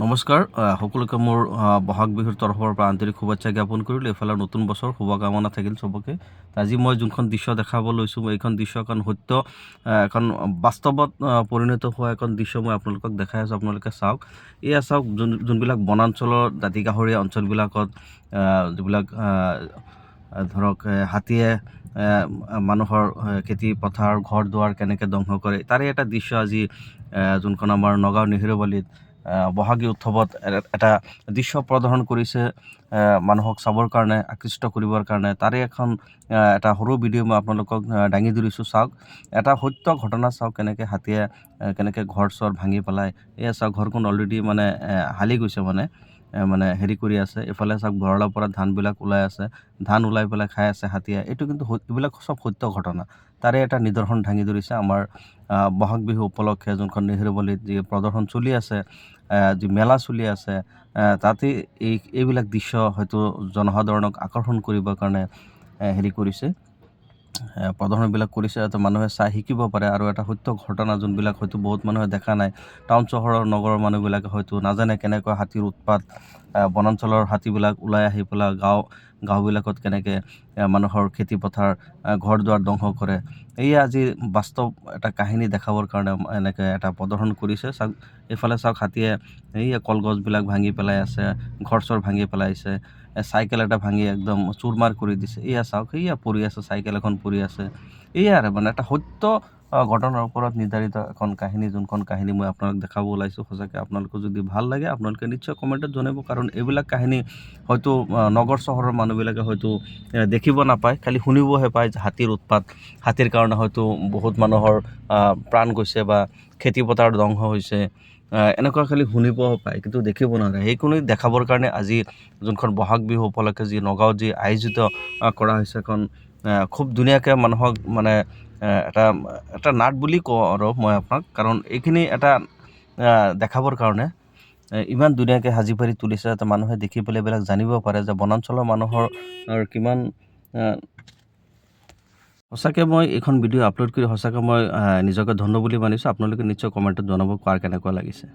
নমস্কাৰ সকলোকে মোৰ বহাগ বিহুৰ তৰফৰ পৰা আন্তৰিক শুভেচ্ছা জ্ঞাপন কৰিলোঁ। এইফালে নতুন বছৰ শুভকামনা থাকিল চবকে। আজি মই যোনখন দৃশ্য দেখাব লৈছোঁ এইখন দৃশ্য এখন সত্য এখন বাস্তৱত পৰিণত হোৱা এখন দৃশ্য মই আপোনালোকক দেখাই আছোঁ, আপোনালোকে চাওক। এয়া চাওক, যোন, যোনবিলাক বনাঞ্চলৰ দাঁতি কাষৰীয়া অঞ্চলবিলাকত যিবিলাক ধৰক হাতীয়ে মানুহৰ খেতি, পথাৰ ঘৰ দুৱাৰ কেনেকৈ ধ্বংস কৰে, তাৰে এটা দৃশ্য আজি যোনখন আমাৰ নগাঁও নেহেৰুবালিত বহাগী উৎসৱত এটা দৃশ্য প্ৰদৰ্শন কৰিছে মানুহক চাবৰ কাৰণে, আকৃষ্ট কৰিবৰ কাৰণে। তাৰে এখন এটা সৰু ভিডিঅ' মই আপোনালোকক দাঙি ধৰিছোঁ। চাওক, এটা সত্য ঘটনা চাওক, কেনেকৈ হাতীয়ে কেনেকৈ ঘৰ চৰ ভাঙি পেলাই, এয়া চাওক, ঘৰখন অলৰেডি মানে হালি গৈছে মানে মানে হেৰি কৰি আছে। এইফালে চাওক, ভঁৰালৰ পৰা ধানবিলাক ওলাই আছে। ধান ওলাই পেলাই খাই আছে হাতীয়ে। এইটো কিন্তু এইবিলাক চব সত্য ঘটনা। তাৰে এটা নিদৰ্শন দাঙি ধৰিছে। আমাৰ বহাগ বিহু উপলক্ষে যোনখন নেহেৰুবালিত যি প্ৰদৰ্শন চলি আছে যি মেলা চলি আছে তাতে এই, এইবিলাক দৃশ্য হয়তো জনসাধাৰণক আকৰ্ষণ কৰিবৰ কাৰণে হেৰি কৰিছে প্ৰদৰ্শনবিলাক কৰিছে। যাতে মানুহে চাই শিকিব পাৰে। আৰু এটা সত্য ঘটনা যোনবিলাক হয়তো বহুত মানুহে দেখা নাই, টাউন চহৰৰ নগৰৰ মানুহবিলাকে হয়তো নাজানে কেনেকৈ হাতীৰ উৎপাত বনাঞ্চলৰ হাতীবিলাক ওলাই আহি পেলাই গাঁও, গাঁওবিলাকত কেনেকৈ মানুহৰ খেতি পথাৰ ঘৰ দুৱাৰ ধ্বংস কৰে। এয়া আজি বাস্তৱ এটা কাহিনী দেখাবৰ কাৰণে এনেকৈ এটা প্ৰদৰ্শন কৰিছে। চাওক, এইফালে চাওক, হাতীয়ে এই কলগছবিলাক ভাঙি পেলাই আছে, ঘৰ চৰ ভাঙি পেলাইছে চাইকেল এটা ভাঙি একদম চুৰমাৰ কৰি দিছে। এয়া চাওক এয়া পৰি আছে, চাইকেল এখন পৰি আছে। এয়া আৰু মানে এটা সত্য ঘটনাৰ ওপৰত নিৰ্ধাৰিত এখন কাহিনী, যোনখন কাহিনী মই আপোনালোক দেখাব ওলাইছোঁ, সঁচাকৈ আপোনালোকৰ যদি ভালো লাগে, আপোনালোকে নিশ্চয় কমেণ্টত জনাব, কাৰণ এইবিলাক কাহিনী হয়তো নগৰ চহৰৰ মানুহবিলাকে হয়তো দেখিব নাপায়, খালি শুনিবহে পায় হাতীৰ উৎপাত, হাতীৰ কাৰণে হয়তো বহুত মানুহৰ প্ৰাণ গৈছে বা খেতি পথাৰ ধ্বংস হৈছে এনেকুৱা খালি শুনিব পায়, কিন্তু দেখিব নোৱাৰে সেইখিনি দেখাবৰ কাৰণে আজি যোনখন বহাগ বিহু উপলক্ষে যি নগাঁৱত যি আয়োজিত কৰা হৈছে এখন খুব ধুনীয়াকৈ মানুহক মানে এটা এটা নাট বুলি কওঁ আৰু মই আপোনাক। কাৰণ এইখিনি এটা দেখাবৰ কাৰণে ইমান ধুনীয়াকৈ সাজি পাৰি তুলিছে যাতে মানুহে দেখি পেলাই এইবিলাক জানিব পাৰে যে বনাঞ্চলৰ মানুহৰ কিমান সঁচাকৈ মই এইখন ভিডিঅ' আপলোড কৰি সঁচাকৈ মই নিজকে ধন্য বুলি মানিছোঁ। আপোনালোকে নিশ্চয় কমেণ্টত জনাব কাৰ কেনেকুৱা লাগিছে।